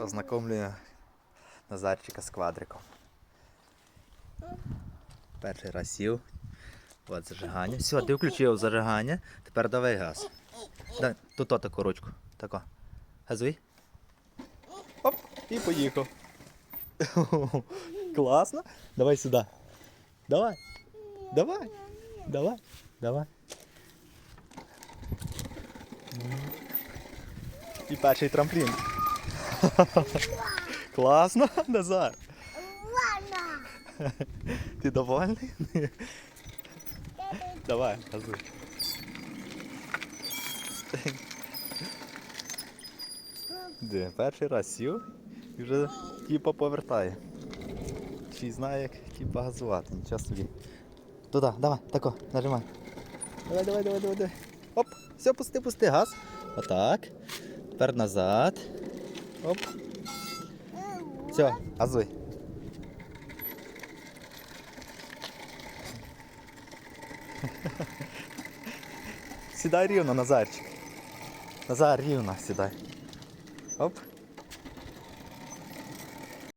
ознакомлюю Назарчика з квадриком. Перший раз сів. От зажигання. Все, ти включив зажигання. Тепер давай газ. Тут таку ручку. Тако. Газуй. Оп, і поїхав. Класно. Давай сюди. Давай. Давай. Давай. Давай. І перший трамплін. Класно, Назар. Ти довольний? Давай, газуй. Де, перший раз сів і вже тіпа повертає. Чи знає, як тіпа газувати, нічого собі. Туди, давай, тако, нажимай. Давай, давай, давай, давай, давай. Оп, все, пусти, пусти, газ. Отак. Тепер назад. Оп. Все, азуй. Сідай рівно, Назарчик. Назар, рівно сідай. Оп.